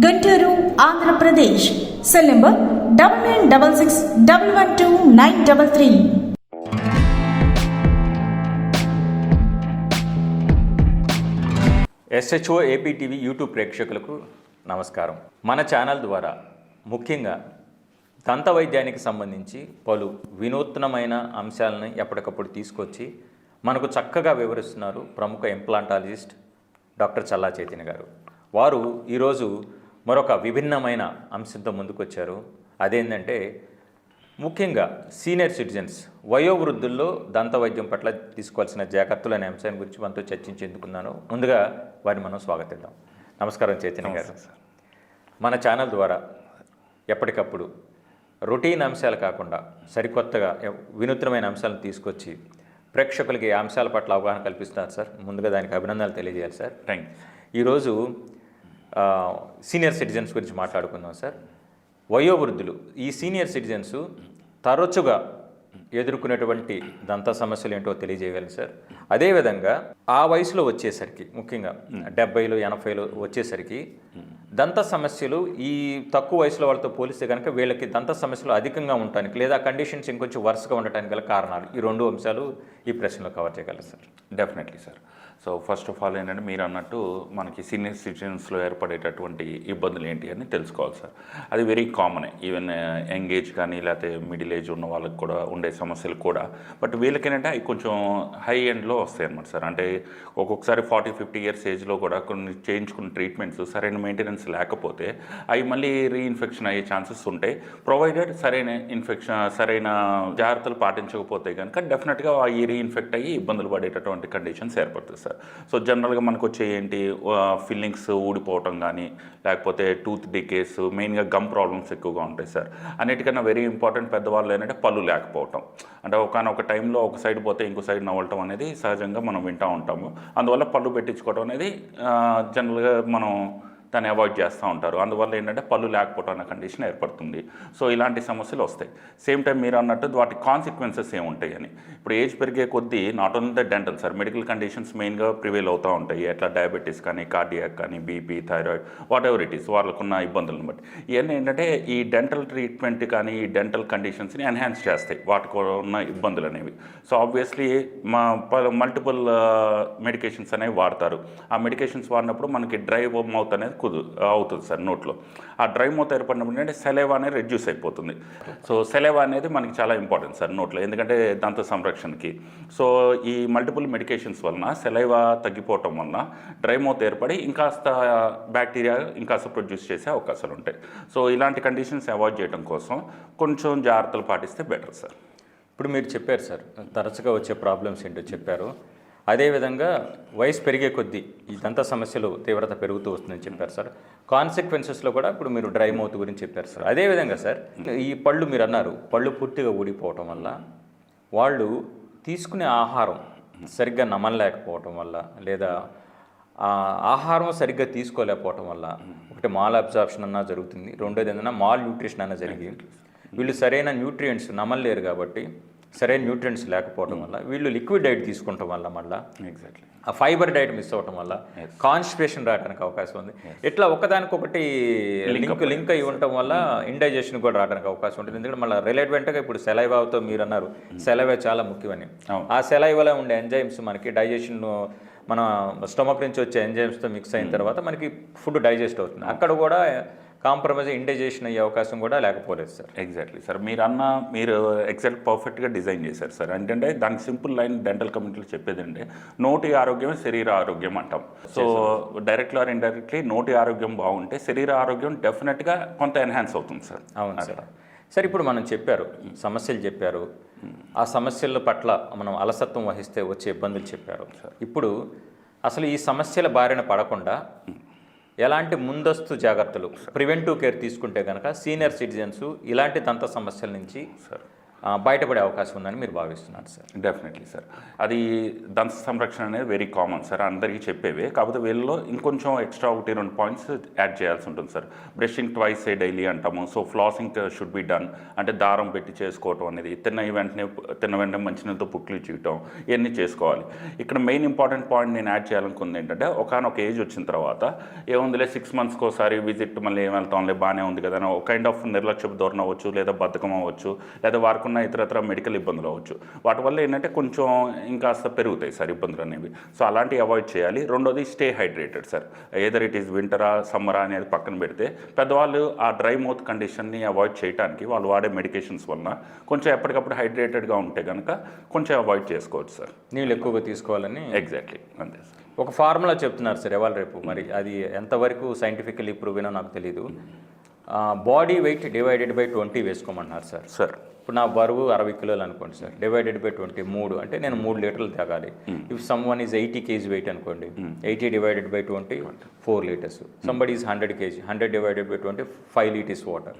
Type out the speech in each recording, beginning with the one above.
Guntur Andhra Pradesh. Cell number double nine double six double one two nine double three. SHO APTV YouTube ప్రేక్షకులకు నమస్కారం. మన channel ద్వారా ముఖ్యంగా దంత వైద్యానికి సంబంధించి పలు వినూత్నమైన అంశాలను ఎప్పటికప్పుడు తీసుకొచ్చి మనకు చక్కగా వివరిస్తున్నారు ప్రముఖ ఇంప్లాంటాలజిస్ట్ డాక్టర్ చల్లా చైతన్య గారు. వారు ఈరోజు మరొక విభిన్నమైన అంశంతో ముందుకొచ్చారు. అదేంటంటే ముఖ్యంగా సీనియర్ సిటిజన్స్ వయోవృద్ధుల్లో దంత వైద్యం పట్ల తీసుకోవాల్సిన జాగ్రత్తలు అనే అంశాన్ని గురించి మనతో చర్చించేందుకున్నాను. ముందుగా వారిని మనం స్వాగతిద్దాం. నమస్కారం చైతన్య గారు. మన ఛానల్ ద్వారా ఎప్పటికప్పుడు రొటీన్ అంశాలు కాకుండా సరికొత్తగా వినూత్నమైన అంశాలను తీసుకొచ్చి ప్రేక్షకులకి అంశాల పట్ల అవగాహన కల్పిస్తున్నారు సార్. ముందుగా దానికి అభినందనలు తెలియజేయాలి సార్. థ్యాంక్ ఈరోజు సీనియర్ సిటిజన్స్ గురించి మాట్లాడుకుందాం సార్. వయోవృద్ధులు ఈ సీనియర్ సిటిజన్స్ తరచుగా ఎదుర్కొనేటువంటి దంత సమస్యలు ఏంటో తెలియజేయగలరు సార్. అదేవిధంగా ఆ వయసులో వచ్చేసరికి ముఖ్యంగా డెబ్బైలు ఎనభైలు వచ్చేసరికి దంత సమస్యలు ఈ తక్కువ వయసులో వాళ్ళతో పోలిస్తే కనుక వీళ్ళకి దంత సమస్యలు అధికంగా ఉండటానికి లేదా కండిషన్స్ ఇంకొంచెం వరుసగా ఉండటానికి గల కారణాలు ఈ రెండు అంశాలు ఈ ప్రశ్నలో కవర్ చేయగలరు sir. Definitely sir. So first of all ఏంటంటే మీరు అన్నట్టు మనకి సీనియర్ సిటిజన్స్లో ఏర్పడేటటువంటి ఇబ్బందులు ఏంటి అని తెలుసుకోవాలి సార్. అది very common. Even young age కానీ లేకపోతే మిడిల్ ఏజ్ ఉన్న వాళ్ళకి కూడా ఉండే సమస్యలు కూడా. బట్ వీళ్ళకి ఏంటంటే అవి కొంచెం హై ఎండ్లో వస్తాయి అనమాట సార్. అంటే ఒక్కొక్కసారి ఫార్టీ ఫిఫ్టీ ఇయర్స్ ఏజ్లో కూడా కొన్ని చేయించుకున్న ట్రీట్మెంట్స్ సరైన మెయింటెనెన్స్ లేకపోతే అవి మళ్ళీ రీఇన్ఫెక్షన్ అయ్యే ఛాన్సెస్ ఉంటాయి. ప్రొవైడెడ్ సరైన ఇన్ఫెక్షన్ సరైన జాగ్రత్తలు పాటించకపోతే కనుక డెఫినెట్గా ఈ రీఇన్ఫెక్ట్ అయ్యి ఇబ్బందులు పడేటటువంటి కండిషన్స్ ఏర్పడుతుంది సార్. సో జనరల్గా మనకు వచ్చే ఏంటి ఫిల్లింగ్స్ ఊడిపోవటం కానీ లేకపోతే టూత్ డికేస్ మెయిన్గా గమ్ ప్రాబ్లమ్స్ ఎక్కువగా ఉంటాయి సార్. అన్నిటికన్నా వెరీ ఇంపార్టెంట్ పెద్దవాళ్ళు ఏంటంటే పళ్ళు లేకపోవటం. అంటే ఒకనొక టైంలో ఒక సైడ్ పోతే ఇంకో సైడ్ నవ్వటం అనేది సహజంగా మనం వింటూ ఉంటాము. అందువల్ల పళ్ళు పెట్టించుకోవడం అనేది జనరల్గా మనం దాన్ని అవాయిడ్ చేస్తూ ఉంటారు. అందువల్ల ఏంటంటే పళ్ళు లేకపోవడం అనే కండిషన్ ఏర్పడుతుంది. సో ఇలాంటి సమస్యలు వస్తాయి. సేమ్ టైం మీరు అన్నట్టు వాటి కాన్సిక్వెన్సెస్ ఏముంటాయి అని. ఇప్పుడు ఏజ్ పెరిగే కొద్దీ not only the dental sir medical conditions మెయిన్గా ప్రివేల్ అవుతూ ఉంటాయి. ఎట్లా డయాబెటీస్ కానీ కార్డియాక్ కానీ BP thyroid whatever it is వాళ్ళకున్న ఇబ్బందులను బట్టి. ఇవన్నీ ఏంటంటే ఈ డెంటల్ ట్రీట్మెంట్ కానీ ఈ డెంటల్ కండిషన్స్ని ఎన్హాన్స్ చేస్తాయి. వాటికి ఉన్న ఇబ్బందులు అనేవి. సో ఆబ్వియస్లీ మా మల్టిపుల్ మెడికేషన్స్ uh, అనేవి వాడతారు. ఆ మెడికేషన్స్ వాడినప్పుడు మనకి డ్రై మౌత్ అనేది కుదు అవుతుంది సార్ నోట్లో. ఆ డ్రై మూత ఏర్పడినప్పుడు ఏంటంటే సెలైవా అనేది రెడ్యూస్ అయిపోతుంది. సో సెలైవా అనేది మనకి చాలా ఇంపార్టెంట్ సార్ నోట్లో ఎందుకంటే దంత సంరక్షణకి. సో ఈ మల్టిపుల్ మెడికేషన్స్ వలన సెలైవా తగ్గిపోవటం వలన డ్రై మౌత్ ఏర్పడి ఇంకాస్త బ్యాక్టీరియా ఇంకాస్త ప్రొడ్యూస్ చేసే అవకాశాలు ఉంటాయి. సో ఇలాంటి కండిషన్స్ అవాయిడ్ చేయడం కోసం కొంచెం జాగ్రత్తలు పాటిస్తే బెటర్ సార్. ఇప్పుడు మీరు చెప్పారు సార్ తరచుగా వచ్చే ప్రాబ్లమ్స్ ఏంటో చెప్పారు. అదేవిధంగా వయసు పెరిగే కొద్దీ ఈ దంత సమస్యలు తీవ్రత పెరుగుతూ వస్తుందని చెప్పారు సార్. కాన్సిక్వెన్సెస్లో కూడా ఇప్పుడు మీరు డ్రై మౌత్ గురించి చెప్పారు సార్. అదేవిధంగా సార్ ఈ పళ్ళు మీరు అన్నారు పళ్ళు పూర్తిగా ఊడిపోవటం వల్ల వాళ్ళు తీసుకునే ఆహారం సరిగ్గా నమ్మలేకపోవటం వల్ల లేదా ఆ ఆహారం సరిగ్గా తీసుకోలేకపోవటం వల్ల ఒకటి మాల్ అబ్జార్ప్షన్ అన్నా జరుగుతుంది. రెండోది ఏంటన్నా మాల్ న్యూట్రిషన్ అన్న జరిగి వీళ్ళు సరైన న్యూట్రియంట్స్ నమ్మలేరు కాబట్టి సరైన న్యూట్రియంట్స్ లేకపోవడం వల్ల వీళ్ళు లిక్విడ్ డైట్ తీసుకుంటాం వల్ల మళ్ళీ ఎగ్జాక్ట్లీ ఆ ఫైబర్ డైట్ మిస్ అవ్వటం వల్ల కాన్స్టిపేషన్ రావడానికి అవకాశం ఉంది. ఇట్లా ఒకదానికొకటి లింక్ లింక్ అయి ఉండటం వల్ల ఇండైజెషన్ కూడా రావడానికి అవకాశం ఉంటుంది. ఎందుకంటే మళ్ళీ రిలేటెంట్గా ఇప్పుడు సెలైవాతో మీరు అన్నారు సెలైవా చాలా ముఖ్యమని. ఆ సెలైవాలో ఉండే ఎంజైమ్స్ మనకి డైజెషన్ మన స్టమక్ నుంచి వచ్చే ఎంజైమ్స్తో మిక్స్ అయిన తర్వాత మనకి ఫుడ్ డైజెస్ట్ అవుతుంది. అక్కడ కూడా కాంప్రమైజ్ ఇండైజేషన్ అయ్యే అవకాశం కూడా లేకపోలేదు సార్. ఎగ్జాక్ట్లీ సార్ మీరు అన్న మీరు ఎగ్జాక్ట్ పర్ఫెక్ట్గా డిజైన్ చేశారు సార్ ఏంటంటే దానికి సింపుల్ లైన్ డెంటల్ కమ్యూనిటీలో చెప్పేది అంటే నోటి ఆరోగ్యమే శరీర ఆరోగ్యం అంటాం. సో డైరెక్ట్లీ ఆర్ ఇండైరెక్ట్లీ నోటి ఆరోగ్యం బాగుంటే శరీర ఆరోగ్యం డెఫినెట్గా కొంత ఎన్హాన్స్ అవుతుంది సార్ అవును సార్ సార్ ఇప్పుడు మనం చెప్పారు సమస్యలు చెప్పారు. ఆ సమస్యల పట్ల మనం అలసత్వం వహిస్తే వచ్చే ఇబ్బందులు చెప్పారు. ఇప్పుడు అసలు ఈ సమస్యల బారిన పడకుండా ఎలాంటి ముందస్తు జాగ్రత్తలు? ప్రివెంటివ్ కేర్ తీసుకుంటే కనుక సీనియర్ సిటిజన్స్ ఇలాంటి దంత సమస్యల నుంచి బయటపడే అవకాశం ఉందని మీరు భావిస్తున్నారు సార్. డెఫినెట్లీ సార్ అది దంత సంరక్షణ అనేది వెరీ కామన్ సార్ అందరికీ చెప్పేవే. కాకపోతే వీళ్ళలో ఇంకొంచెం ఎక్స్ట్రా ఒకటి రెండు పాయింట్స్ యాడ్ చేయాల్సి ఉంటుంది sir brushing twice a daily అంటాము. So flossing should be done అంటే దారం పెట్టి చేసుకోవటం అనేది తిన్న వెంటనే తిన్న వెంటనే మంచినీళ్ళతో పుట్లు చేయటం ఇవన్నీ చేసుకోవాలి. ఇక్కడ మెయిన్ ఇంపార్టెంట్ పాయింట్ నేను యాడ్ చేయాలనుకుంది ఏంటంటే ఒకనొక ఏజ్ వచ్చిన తర్వాత ఏముందిలే సిక్స్ మంత్స్కి ఒకసారి విజిట్ మళ్ళీ ఏం వెళ్తాంలే బాగానే ఉంది కదా ఒక కైండ్ ఆఫ్ నిర్లక్ష్యపు ధోరణి అవ్వచ్చు లేదా బద్ధకం అవ్వచ్చు లేదా వారికి ఉన్న ఇతరత్ర మెడికల్ ఇబ్బందులు అవ్వచ్చు. వాటి వల్ల ఏంటంటే కొంచెం ఇంకాస్త పెరుగుతాయి సార్ ఇబ్బందులు అనేవి. సో అలాంటివి అవాయిడ్ చేయాలి. రెండోది stay hydrated sir. Either it is వింటరా సమ్మరా అనేది పక్కన పెడితే పెద్దవాళ్ళు ఆ డ్రై మౌత్ కండిషన్ని అవాయిడ్ చేయడానికి వాళ్ళు వాడే మెడికేషన్స్ వలన కొంచెం ఎప్పటికప్పుడు హైడ్రేటెడ్గా ఉంటే కనుక కొంచెం అవాయిడ్ చేసుకోవచ్చు సార్. నీళ్ళు ఎక్కువగా తీసుకోవాలని ఎగ్జాక్ట్లీ అంతే సార్. ఒక ఫార్ములా చెప్తున్నారు సార్ ఇవాళ రేపు. మరి అది ఎంతవరకు సైంటిఫికల్లీ ప్రూవ్ నాకు తెలియదు body weight divided by twenty వేసుకోమంటున్నారు sir. Sir. ఇప్పుడు నా బరువు అరవై కిలోలు అనుకోండి సార్. డివైడెడ్ బై ట్వంటీ మూడు. అంటే నేను మూడు లీటర్లు తాగాలి. If some one is eighty kg weight అనుకోండి. Eighty divided by twenty four litres somebody is hundred kg hundred divided by twenty five litres water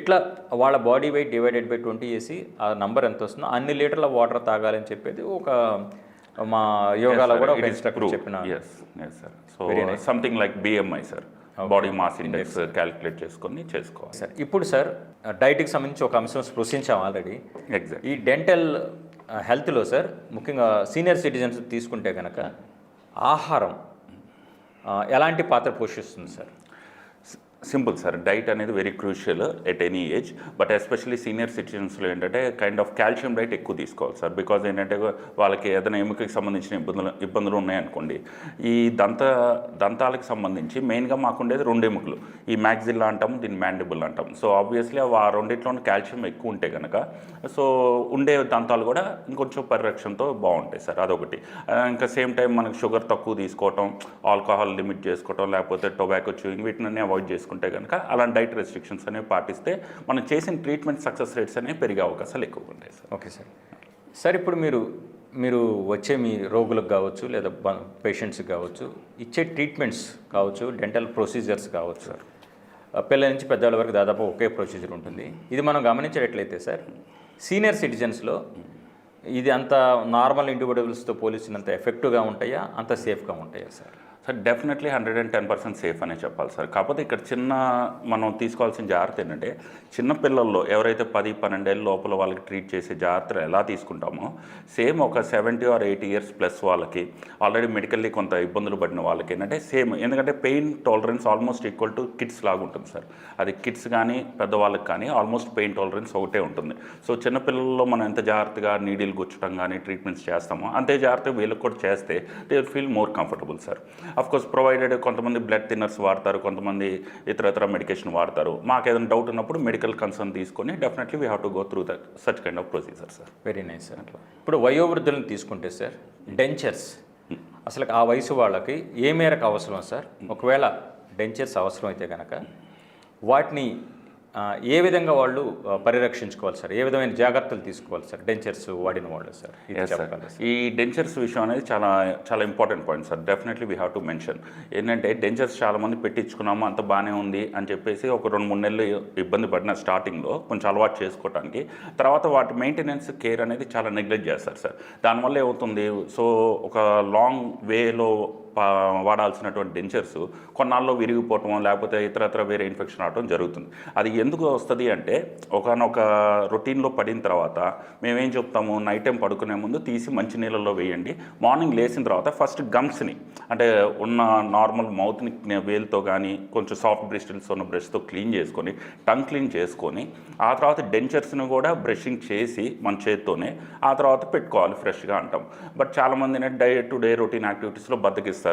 ఇట్లా వాళ్ళ body weight divided by twenty చేసి ఆ నంబర్ ఎంత వస్తుందో అన్ని లీటర్ల వాటర్ తాగాలని చెప్పేది ఒక మా యోగాలో కూడా ఒక ఇన్స్ట్రక్టర్ చెప్పిన sir so something like BMI sir body mass index calculate చేసుకొని చేసుకోవాలి. సార్ ఇప్పుడు సార్ డైట్కి సంబంధించి ఒక అంశం స్పృశించాం ఆల్రెడీ ఎగ్జాక్ట్ ఈ డెంటల్ హెల్త్లో సార్ ముఖ్యంగా సీనియర్ సిటిజన్స్ తీసుకుంటే కనుక ఆహారం ఎలాంటి పాత్ర పోషిస్తుంది సార్ సింపుల్ సార్ డైట్ అనేది very crucial at any age but especially senior సిటిజన్స్లో ఏంటంటే కైండ్ ఆఫ్ కాల్షియం డైట్ ఎక్కువ తీసుకోవాలి సార్ బికాజ్ ఏంటంటే వాళ్ళకి ఏదైనా ఎముకకి సంబంధించిన ఇబ్బందులు ఇబ్బందులు ఉన్నాయనుకోండి ఈ దంత దంతాలకు సంబంధించి మెయిన్గా మాకుండేది రెండు ఎముకలు ఈ మ్యాగ్జిల్లా అంటాము దీన్ని మ్యాండిబుల్ అంటాం. సో ఆబ్వియస్లీ ఆ రెండిట్లోనే కాల్షియం ఎక్కువ ఉంటే కనుక సో ఉండే దంతాలు కూడా ఇంకొంచెం పరిరక్షణతో బాగుంటాయి సార్ అదొకటి. ఇంకా సేమ్ టైం మనకి షుగర్ తక్కువ తీసుకోవటం ఆల్కహాల్ లిమిట్ చేసుకోవటం లేకపోతే టొబాకో చూయింగ్ వీటిని అవాయిడ్ తీసుకుంటే కనుక అలాంటి డైట్ రెస్ట్రిక్షన్స్ అనేవి పాటిస్తే మనం చేసిన ట్రీట్మెంట్ సక్సెస్ రేట్స్ అనేవి పెరిగే అవకాశాలు ఎక్కువ ఉంటాయి సార్ ఓకే సార్ సార్ ఇప్పుడు మీరు మీరు వచ్చే మీ రోగులకు కావచ్చు లేదా పేషెంట్స్కి కావచ్చు ఇచ్చే ట్రీట్మెంట్స్ కావచ్చు డెంటల్ ప్రొసీజర్స్ కావచ్చు సార్ పిల్లల నుంచి పెద్దవాళ్ళ వరకు దాదాపు ఒకే ప్రొసీజర్ ఉంటుంది. ఇది మనం గమనించేటట్లయితే సార్ సీనియర్ సిటిజన్స్లో ఇది అంత నార్మల్ ఇండివిజువల్స్తో పోలిసినంత ఎఫెక్టివ్గా ఉంటాయా? అంత సేఫ్గా ఉంటాయా sir sir definitely hundred and ten percent safe అనే చెప్పాలి సార్. కాకపోతే ఇక్కడ చిన్న మనం తీసుకోవాల్సిన జాగ్రత్త ఏంటంటే చిన్న పిల్లల్లో ఎవరైతే పది పన్నెండేళ్ళ లోపల వాళ్ళకి ట్రీట్ చేసే జాగ్రత్తలు ఎలా తీసుకుంటామో సేమ్ ఒక seventy or eighty years plus వాళ్ళకి ఆల్రెడీ మెడికల్లీ కొంత ఇబ్బందులు పడిన వాళ్ళకి ఏంటంటే సేమ్ ఎందుకంటే pain tolerance almost equal to kids లాగా ఉంటుంది సార్. అది కిడ్స్ కానీ పెద్దవాళ్ళకి కానీ ఆల్మోస్ట్ పెయిన్ టాలరెన్స్ ఒకటే ఉంటుంది. సో చిన్నపిల్లల్లో మనం ఎంత జాగ్రత్తగా నీడిల్ గుచ్చడం కానీ ట్రీట్మెంట్స్ చేస్తామో అంతే జాగ్రత్తగా వీళ్ళకి కూడా చేస్తే they feel more comfortable sir course provided కొంతమంది బ్లడ్ థిన్నర్స్ వాడతారు కొంతమంది ఇతర ఇతర మెడికేషన్ వాడతారు. మాకు ఏదైనా డౌట్ ఉన్నప్పుడు మెడికల్ కన్సర్న్ తీసుకొని definitely we have to go through that such kind of procedure sir very nice sir ఇప్పుడు వయోవృద్ధులను తీసుకుంటే సార్ డెంచర్స్ అసలు ఆ వయసు వాళ్ళకి ఏ మేరకు అవసరం సార్ ఒకవేళ డెంచర్స్ అవసరం అయితే కనుక వాటిని ఏ విధంగా వాళ్ళు పరిరక్షించుకోవాలి సార్? ఏ విధమైన జాగ్రత్తలు తీసుకోవాలి సార్? డెంచర్స్ వాడిన వాళ్ళు సార్? ఈ డెంచర్స్ విషయం అనేది చాలా చాలా important point sir. Definitely we have to mention ఏంటంటే డెంచర్స్ చాలా మంది పెట్టించుకున్నాము అంత బాగానే ఉంది అని చెప్పేసి ఒక రెండు మూడు నెలలు ఇబ్బంది పడిన స్టార్టింగ్లో కొంచెం అలవాటు చేసుకోవడానికి తర్వాత వాటి మెయింటెనెన్స్ కేర్ అనేది చాలా నెగ్లెక్ట్ చేస్తారు సార్. దానివల్ల ఏమవుతుంది? సో ఒక లాంగ్ వేలో వాడాల్సినటువంటి డెంచర్స్ కొన్నాళ్ళు విరిగిపోవటం లేకపోతే ఇతరత్ర వేరే ఇన్ఫెక్షన్ రావడం జరుగుతుంది. అది ఎందుకు వస్తుంది అంటే ఒకనొక రొటీన్లో పడిన తర్వాత మేమేం చెప్తాము? నైట్ టైం పడుకునే ముందు తీసి మంచి నీళ్ళలో వేయండి. మార్నింగ్ లేచిన తర్వాత ఫస్ట్ గమ్స్ని అంటే ఉన్న నార్మల్ మౌత్ని వేలుతో కానీ కొంచెం సాఫ్ట్ బ్రిస్టిల్స్ ఉన్న బ్రష్తో క్లీన్ చేసుకొని టంగ్ క్లీన్ చేసుకొని ఆ తర్వాత డెంచర్స్ని కూడా బ్రషింగ్ చేసి మన చేత్తోనే ఆ తర్వాత పెట్టుకోవాలి ఫ్రెష్గా అంటాం. బట్ చాలామంది డే టు డే రొటీన్ యాక్టివిటీస్లో బద్దకిస్తారు.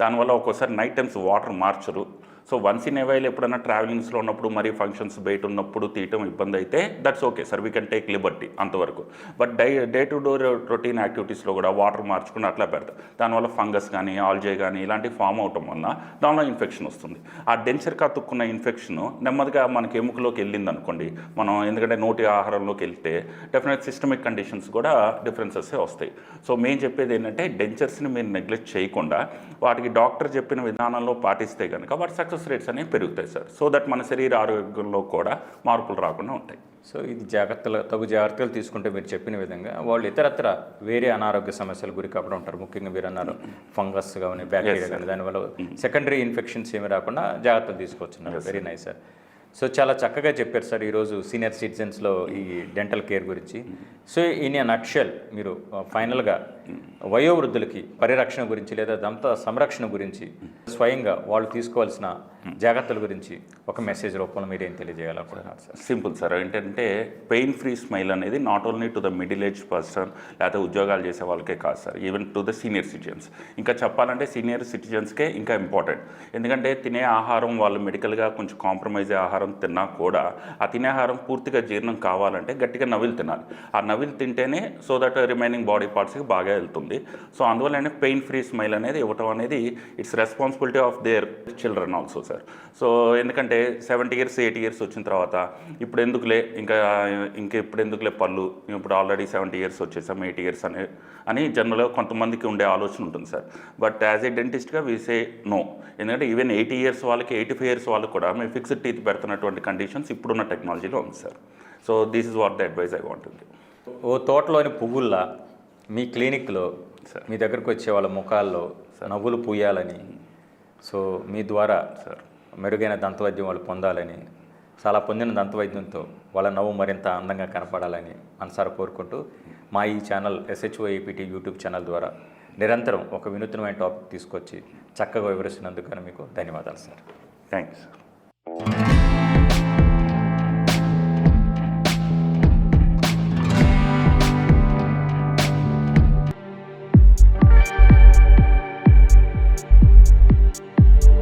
దానివల్ల ఒక్కోసారి night times water మార్చరు. So once in a while ఎప్పుడైనా ట్రావెలింగ్స్లో ఉన్నప్పుడు మరి ఫంక్షన్స్ బయట ఉన్నప్పుడు తీయటం ఇబ్బంది అయితే that's okay sir we can take liberty అంతవరకు. But die day to door routine యాక్టివిటీస్లో కూడా వాటర్ మార్చుకుని అట్లా పెడతాం. దానివల్ల ఫంగస్ కానీ ఆల్జే కానీ ఇలాంటివి ఫామ్ అవటం వల్ల దానిలో ఇన్ఫెక్షన్ వస్తుంది. ఆ డెన్సర్ కతుక్కున్న ఇన్ఫెక్షన్ నెమ్మదిగా మనకి ఎముకలోకి వెళ్ళింది అనుకోండి మనం ఎందుకంటే నోటి ఆహారంలోకి వెళ్తే డెఫినెట్ సిస్టమిక్ కండిషన్స్ కూడా డిఫరెన్సెస్ వస్తాయి. సో మేము చెప్పేది ఏంటంటే డెంచర్స్ని మీరు నెగ్లెక్ట్ చేయకుండా వాటికి డాక్టర్ చెప్పిన విధానంలో పాటిస్తే కనుక వాటి సక్సెస్ రేట్స్ అనేవి పెరుగుతాయి సార్. సో దట్ మన శరీర ఆరోగ్యంలో కూడా మార్పులు రాకుండా ఉంటాయి. సో ఇది జాగ్రత్తలు తగు జాగ్రత్తలు తీసుకుంటే మీరు చెప్పిన విధంగా వాళ్ళు ఇతరత్ర వేరే అనారోగ్య సమస్యలు గురి కాకుండా ఉంటారు. ముఖ్యంగా మీరు అన్నారు ఫంగస్ కానీ బ్యాక్టీరియా కానీ దానివల్ల సెకండరీ ఇన్ఫెక్షన్స్ ఏమి రాకుండా జాగ్రత్తలు తీసుకొచ్చున్నారు. వెరీ నైస్ సార్ సో చాలా చక్కగా చెప్పారు సార్ ఈరోజు సీనియర్ సిటిజన్స్లో ఈ డెంటల్ కేర్ గురించి. సో ఇన్ ఎ నక్షల్ మీరు ఫైనల్గా వయోవృద్ధులకి పరిరక్షణ గురించి లేదా దంత సంరక్షణ గురించి స్వయంగా వాళ్ళు తీసుకోవాల్సిన జాగ్రత్తల గురించి ఒక మెసేజ్ రూపంలో మీరు ఏం తెలియజేయాలనుకుంటున్నారు సార్ సింపుల్ సార్ ఏంటంటే పెయిన్ ఫ్రీ స్మైల్ అనేది not only to the middle age person లేకపోతే ఉద్యోగాలు చేసే వాళ్ళకే కాదు sir even to the senior citizens ఇంకా చెప్పాలంటే సీనియర్ సిటిజన్స్కే ఇంకా ఇంపార్టెంట్ ఎందుకంటే తినే ఆహారం వాళ్ళు మెడికల్గా కొంచెం కాంప్రమైజ్ అయ్యే ఆహారం తిన్నా కూడా ఆ తినే ఆహారం పూర్తిగా జీర్ణం కావాలంటే గట్టిగా నవిలు తినాలి. ఆ నవిలు తింటేనే సో దట్ రిమైనింగ్ బాడీ పార్ట్స్కి బాగా వెళ్తుంది. సో అందువల్లనే పెయిన్ ఫ్రీ స్మైల్ అనేది ఇవ్వటం అనేది it's responsibility of their children also sir so ఎందుకంటే సెవెంటీ ఇయర్స్ ఎయిటీ ఇయర్స్ వచ్చిన తర్వాత ఇప్పుడు ఎందుకులే ఇంకా ఇంకా ఇప్పుడు ఎందుకులే పళ్ళు? ఇప్పుడు ఆల్రెడీ సెవెంటీ ఇయర్స్ వచ్చేసాం ఎయిటీ ఇయర్స్ అని అని జనరల్గా కొంతమందికి ఉండే ఆలోచన ఉంటుంది సార్ బట్ యాజ్ ఏ డెంటిస్ట్గా వీసే నో ఎందుకంటే ఈవెన్ ఎయిటీ ఇయర్స్ వాళ్ళకి ఎయిటీ ఫైవ్ ఇయర్స్ వాళ్ళకి కూడా మేము ఫిక్స్డ్ టీత్ పెడుతున్నటువంటి కండిషన్స్ ఇప్పుడున్న టెక్నాలజీలో ఉంది sir so this is what the advice I want ఓ తోటలోని పువ్వుల్లా మీ క్లినిక్లో మీ దగ్గరకు వచ్చే వాళ్ళ ముఖాల్లో నవ్వులు పూయాలని సో మీ ద్వారా సార్. మెరుగైన దంతవైద్యం వాళ్ళు పొందాలని చాలా పొందిన దంతవైద్యంతో వాళ్ళ నవ్వు మరింత అందంగా కనపడాలని మనసారా కోరుకుంటూ మా ఈ channel SHO APT YouTube channel ద్వారా నిరంతరం ఒక వినూత్నమైన టాపిక్ తీసుకొచ్చి చక్కగా వివరిస్తున్నందుకు మీకు ధన్యవాదాలు సార్. Thank you sir.